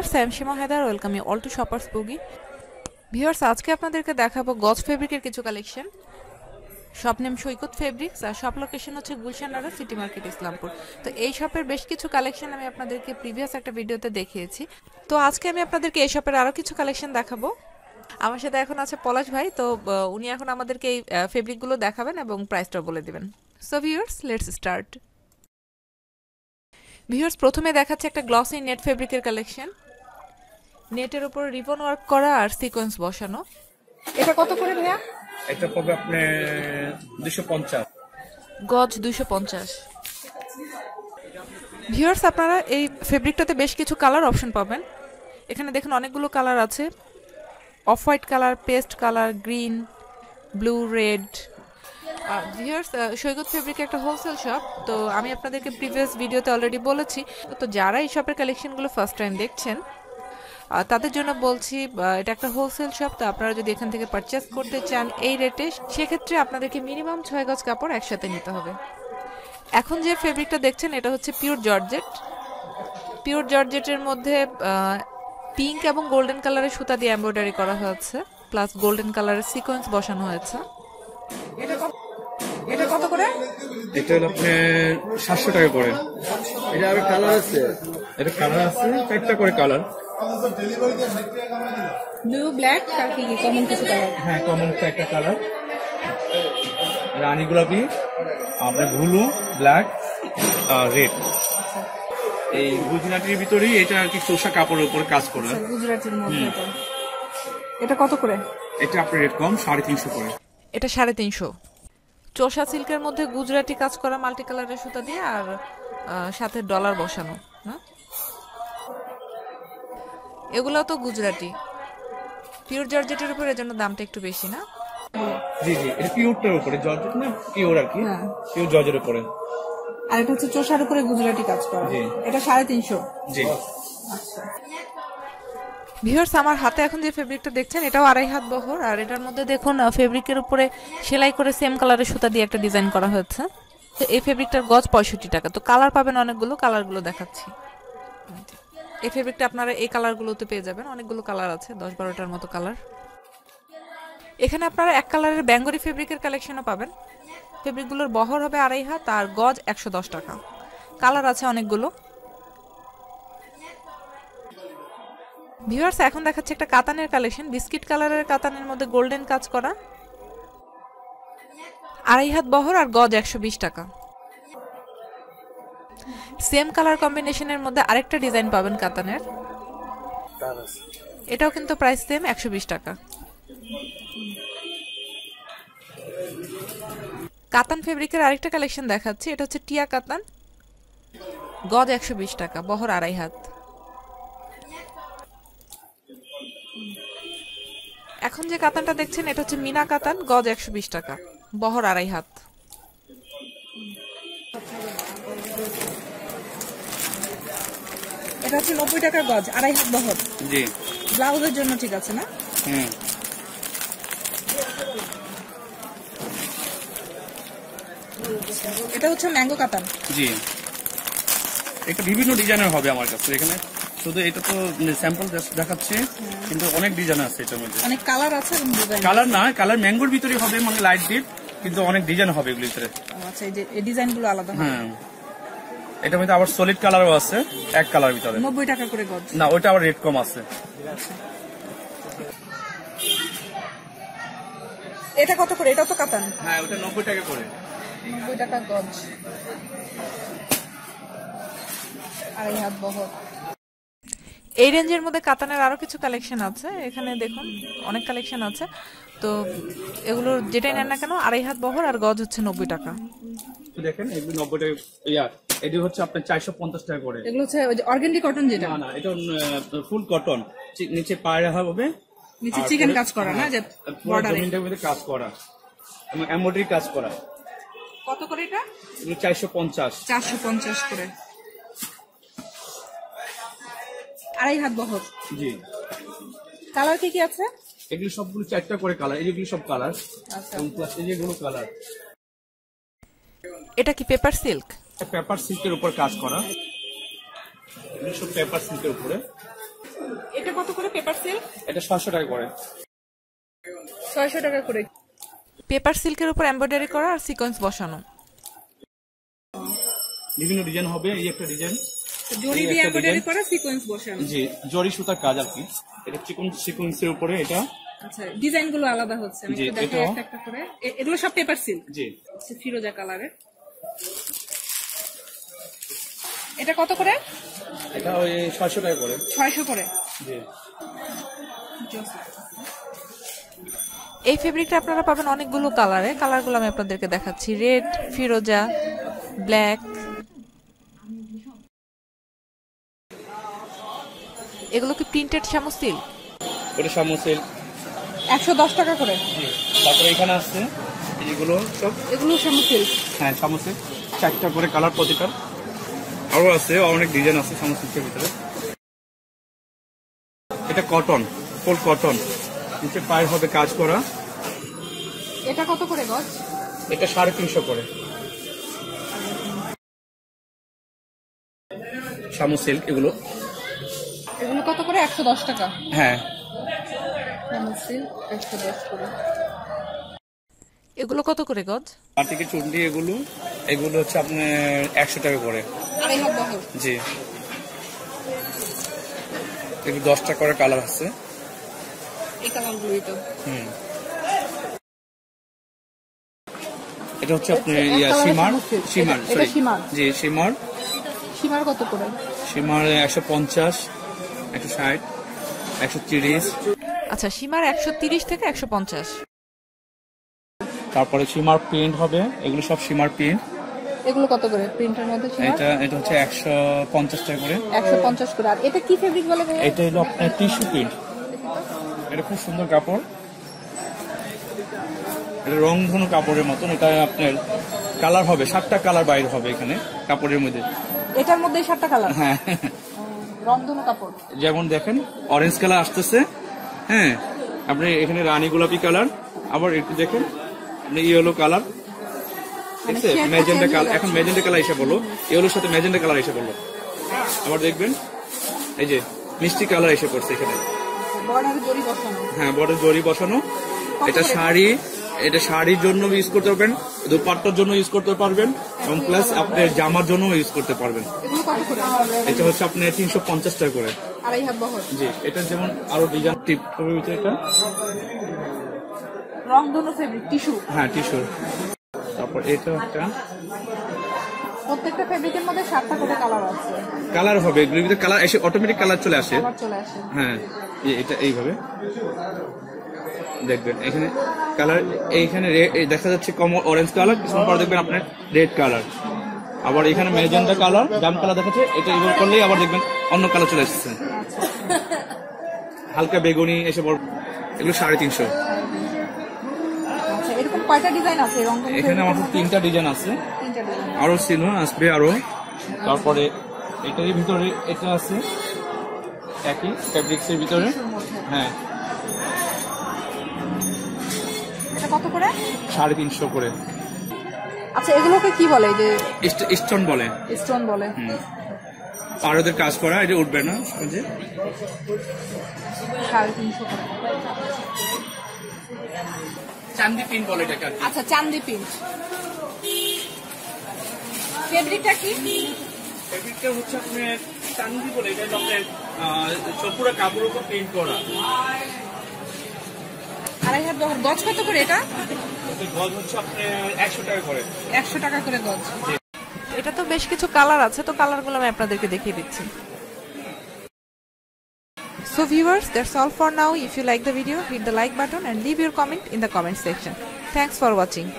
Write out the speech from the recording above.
Viewers I am Seema Haider welcome you all to shoppers boogie viewers, আজকে আপনাদেরকে দেখাবো গজ ফেব্রিকের কিছু collection shop name Saikat fabrics আর শপ লোকেশন হচ্ছে গুলশানারা সিটি মার্কেট ইসলামপুর। তো এই শপের বেশ কিছু কালেকশন আমি আপনাদেরকে প্রিভিয়াস একটা ভিডিওতে দেখিয়েছি। তো আজকে আমি আপনাদেরকে এই শপের আরও কিছু কালেকশন দেখাবো। আমার সাথে এখন আছে পলাশ ভাই, তো উনি এখন আমাদেরকে এই ফেব্রিকগুলো দেখাবেন এবং প্রাইসটা বলে দেবেন। So viewers let's start viewers, প্রথমে দেখাচ্ছে একটা গ্লসি নেট ফেব্রিকের কালেকশন নেটের উপর রিবন ওয়ার্ক করা আর সিকোয়েন্স বসানো। এটা কত করে ভাইয়া? এটা পড়বে আপনি দুশো পঞ্চাশ। গজ দুইশো পঞ্চাশ। ভিউয়ার্স আপনারা এই ফেব্রিকটাতে বেশ কিছু কালার অপশন পাবেন। এখানে দেখুন অনেকগুলো কালার আছে। Off white colour paste colour green blue red. Viewers Saikat fabric একটা হোলসেল শপ তো আমি আপনাদেরকে প্রিভিয়াস ভিডিওতে অলরেডি বলেছি। তো যারা এই শপের কালেকশনগুলো ফার্স্ট টাইম দেখছেন তাদের জন্য বলছি এটা একটা হোলসেল শপ তো আপনারা যদি এখান থেকে পারচেস করতে চান এই রেটে সেক্ষেত্রে আপনাদেরকে মিনিমাম ছয় গজ কাপড় একসাথে নিতে হবে। এখন যে ফেব্রিকটা দেখছেন এটা হচ্ছে পিওর জর্জেট পিওর জর্জেটের মধ্যে পিঙ্ক এবং গোল্ডেন কালারের সুতা দিয়ে এমব্রয়ডারি করা হয়েছে প্লাস গোল্ডেন কালারের সিকোয়েন্স বসানো হয়েছে। এটা কত করে? এটা হলো আপনি সাতশো টাকা করে। এটা কালার আছে? এটা কালার আছে চারটা করে কালার ব্লু ব্ল্যাক আর কি কমন কিছু কালার হ্যাঁ কমন একটা কালার রানী গোলাপি আপনার ব্লু ব্ল্যাক রেড এই গুজরাটির ভিতরেই এটা আর কি চোষা কাপড়ের উপর কাজ করে। গুজরাটের মধ্যে এটা। এটা কত করে? এটা আপনার রেট কম সাড়ে তিনশো করে। এটা সাড়ে তিনশো। চোষা সিল্কের মধ্যে গুজরাটি কাজ করা মাল্টি কালারের সুতা দিয়ে আর সাথে ডলার বসানো না? এগুলো তো গুজরাটি। পিওর জর্জেটের উপরে জন্য দামটা একটু বেশি না? জি জি এটা পিওরটার উপরে জর্জেট না পিওর আর কি? পিওর জর্জের উপরে। আর এটা হচ্ছে চোষার উপরে গুজরাটি কাজ করা। এটা সাড়ে তিনশো। জি। ভিউয়ার্স আমার হাতে এখন যে ফেব্রিকটা দেখছেন এটাও আড়াই হাত বহর আর এটার মধ্যে দেখুন ফেব্রিকের উপরে সেলাই করে সেম কালারের সুতা দিয়ে একটা ডিজাইন করা হয়েছে। তো এই ফেব্রিকটার গজ পঁয়ষট্টি টাকা। তো কালার পাবেন অনেকগুলো কালারগুলো দেখাচ্ছি। এই ফেব্রিকটা আপনারা এই কালারগুলোতে পেয়ে যাবেন। অনেকগুলো কালার আছে, দশ বারোটার মতো কালার এখানে আপনারা এক কালারের ব্যাঙ্গরি ফেব্রিকের কালেকশনও পাবেন। ফেব্রিকগুলোর বহর হবে আড়াই হাত, আর গজ একশো দশ টাকা। কালার আছে অনেকগুলো। ভিউয়ার্স এখন দেখাচ্ছে একটা কাতানের কালেকশন বিস্কিট কালারের কাতানের মধ্যে গোল্ডেন কাজ করা। আড়াই হাত বহর আর গজ একশো বিশ টাকা। সেম কালার কম্বিনেশনের মধ্যে আরেকটা ডিজাইন পাবেন কাতানের। এটাও কিন্তু প্রাইস সেম, একশো বিশ টাকা। কাতান ফেব্রিকের আরেকটা কালেকশন দেখাচ্ছি, এটা হচ্ছে টিয়া কাতান। গজ একশো বিশ টাকা, বহর আড়াই হাত। এখন যে কাতানটা দেখছেন, এটা হচ্ছে মিনা কাতান, গজ একশো বিশ টাকা, বহর আড়াই হাত। এটা হচ্ছে নব্বই টাকা গজ আড়াই হাত বহর। জি। ব্লাউজের জন্য ঠিক আছে না? হুম। এটা হচ্ছে ম্যাঙ্গো কাতান। জি। এটা বিভিন্ন ডিজাইনের হবে আমার কাছে এখানে। শুধু এটা তো স্যাম্পল দেখাচ্ছে কিন্তু অনেক ডিজাইন আছে এটার মধ্যে। অনেক কালার আছে কালার না কালার ম্যাঙ্গোর ভিতরে হবে মানে লাইট ডিপ কিন্তু অনেক ডিজাইন হবে এগুলির ভিতরে। আচ্ছা এই যে এই ডিজাইনগুলো আলাদা হয়। এটার মধ্যে আবার সলিড কালারও আছে এক কালার ভিতরে। নব্বই টাকা করে গজ। না ওইটা আবার রেট কম আছে। এটা কত করে? এটা তো কাতান। হ্যাঁ ওটা নব্বই টাকা করে। নব্বই টাকা গজ। আড়াই হাত বহর এই রেঞ্জের মধ্যে কাতানের আরও কিছু কালেকশন আছে। এখানে দেখুন অনেক কালেকশন আছে। তো এগুলোর যেটাই নেন না কেন আড়াই হাত বহর আর গজ হচ্ছে নব্বই টাকা। দেখেন এগুলো নব্বই টাকা ইয়া এটি হচ্ছে আপনার চারশো পঞ্চাশ টাকা করে। এগুলো হচ্ছে ওই যে কটন যেটা। না না এটা ফুল কটন নিচে পায়রা হবে। নিচে চিকেন কাজ করা না যে পুরো বর্ডারে মধ্যে কাজ করা। এবং এমব্রয়ডারি কাজ করা। কত করে এটা? চারশো পঞ্চাশ। চারশো পঞ্চাশ করে। আড়াই হাত বহর। জি। কালার কি কি আছে? এগুলো সবগুলো চারটা করে কালার। এগুলো সব কালার। আচ্ছা। এবং প্লাস এই যেগুলো কালার। এটা কি পেপার সিল্ক পেপার সিল্কের উপর কাজ করা। এগুলো সব পেপার সিল্কের উপরে। এটা কত করে পেপার সিল্ক এটা ছয়শো টাকা করে। ছয়শো টাকা করে। পেপার সিল্কের উপর এমব্রয়ডারি করা আর সিকোয়েন্স বসানো। বিভিন্ন ডিজাইন হবে এই একটা ডিজাইন জরি দিয়ে এমব্রয়ডারি করা সিকোয়েন্স বসানো। জি জরি সুতার কাজ আর কি। এটা চিকন সিকোয়েন্সের উপরে এটা। আচ্ছা ডিজাইনগুলো আলাদা হচ্ছে। আমি একটু দেখাই একটা একটা করে। এগুলো সব পেপার সিল্ক জি। ফিরোজা কালারের। এটা কত করে? এটা ওই ছয়শো টাকা করে। ছয়শো করে। জি। এই ফেব্রিকটা আপনারা পাবেন অনেকগুলো কালারে কালারগুলো আমি আপনাদেরকে দেখাচ্ছি। রেড ফিরোজা ব্ল্যাক এগুলো কি প্রিন্টেড শ্যামসিল ওটা একশো দশ টাকা করে। জি। তারপরে এখানে আসছে এগুলো সব এগুলো সিল্ক হ্যাঁ সামোসেল চারটা করে কালার প্রতিটার আরও আছে অনেক ডিজাইন আছে সামোসেলের ভিতরে। এটা কটন ফুল কটন নিচে পায়ে হবে কাজ করা। এটা কত করে গজ? এটা সাড়ে তিনশো করে। শামু সিল্ক এগুলো। এগুলো কত করে? একশো দশ টাকা। হ্যাঁ। শ্যামু সিল্ক একশো দশ করে। এগুলো কত করে গজ? আর থেকে চুন্ডি এগুলো। এগুলো হচ্ছে আপনার একশো টাকা করে। জি। এগুলো দশটা করে কালার আছে। এই কালারগুলোই তো হুম। এটা হচ্ছে আপনার ইয়া সীমার। সীমার। জি সীমার। সীমার কত করে? সীমার একশো পঞ্চাশ একশো ষাট একশো তিরিশ। আচ্ছা সীমার একশো তিরিশ থেকে একশো পঞ্চাশ। তারপরে সীমার প্রিন্ট হবে। এগুলো সব সীমার প্রিন্ট এগুলো কত করে? প্রিন্টের মধ্যে এটা এটা হচ্ছে একশো পঞ্চাশ টাকা করে। একশো পঞ্চাশ করে। আর এটা কি ফেব্রিক বলে এটা হলো আপনার টিস্যু প্রিন্ট এটা খুব সুন্দর কাপড়। এটা রংধনু কাপড়ের মতন। এটা আপনার কালার হবে সাতটা কালার বাইর হবে এখানে কাপড়ের মধ্যে। এটার মধ্যে সাতটা কালার হ্যাঁ। রংধনু কাপড়। যেমন দেখেন অরেঞ্জ কালার আসতেছে। হ্যাঁ আপনি এখানে রানী গোলাপি কালার আবার একটু দেখেন। ইয়েলো কালার ঠিক আছে? change কালার এখন ম্যাজেন্টা কালার এসে বলো ইয়েলোর সাথে ম্যাজেন্টা কালার এসে বলো আবার দেখবেন এই যে মিষ্টি কালার এসে পড়ছে এখানে। হ্যাঁ বড় জরি বসানো। এটা শাড়ি এটা শাড়ির জন্য ইউজ করতে পারবেন দুপাট্টার জন্য ইউজ করতে পারবেন এবং প্লাস আপনার জামার জন্য ইউজ করতে পারবেন। এগুলো কত করে? এটা হচ্ছে আপনার তিনশো পঞ্চাশ টাকা করে। আড়াই হাত বহর। জি এটা যেমন আরও ডিজাইন টিপ এটা রংধনু ফেব্রিক টিস্যু হ্যাঁ টিস্যু তারপর এটা একটা। প্রত্যেকটা ফেব্রিকের মধ্যে সাতটা করে কালার আছে। কালার হবে এগুলোর ভিতরে কালার এসে অটোমেটিক কালার চলে আসে। চলে আসে। হ্যাঁ এটা এইভাবে। দেখবেন এখানে কালার এইখানে দেখা যাচ্ছে কম অরেঞ্জ কালার কিছুক্ষণ পর দেখবেন আপনার রেড কালার আবার এখানে ম্যাজেন্ডা কালার জাম কালার দেখাচ্ছে এটা এইভাবে করলেই আবার দেখবেন অন্য কালার চলে এসেছে। হালকা বেগুনি এসে বড় এগুলো সাড়ে তিনশো। আচ্ছা কয়টা ডিজাইন আছে? এখানে আমার তিনটা ডিজাইন আছে। আরও ছিল আসবে আরও। তারপরে এটারই ভিতরে এটা আছে। একই ফ্যাব্রিক্স এর ভিতরে। হ্যাঁ। কত করে? সাড়ে তিনশো করে। আচ্ছা এগুলোকে কি বলে? যে স্টোন বলে। স্টোন বলে। আর ওদের কাজ করা এটা উঠবে না সহজে সাড়ে তিনশো করে। চান্দি পিন বলে এটাকে আচ্ছা চান্দি পিঙ্ক ফেব্রিকটা কি? ফেব্রিকটা হচ্ছে আপনার চান্দি বলে এটা আপনার কাপড়ের উপর প্রিন্ট করা। আড়াই হাত গজ কত করে এটা? গজ হচ্ছে আপনার একশো টাকা করে। একশো টাকা করে গজ। এটা তো বেশ কিছু কালার আছে তো কালারগুলো আমি আপনাদেরকে দেখিয়ে দিচ্ছি। So viewers, that's all for now. If you like the video, hit the like button and leave your comment in the comment section. Thanks for watching.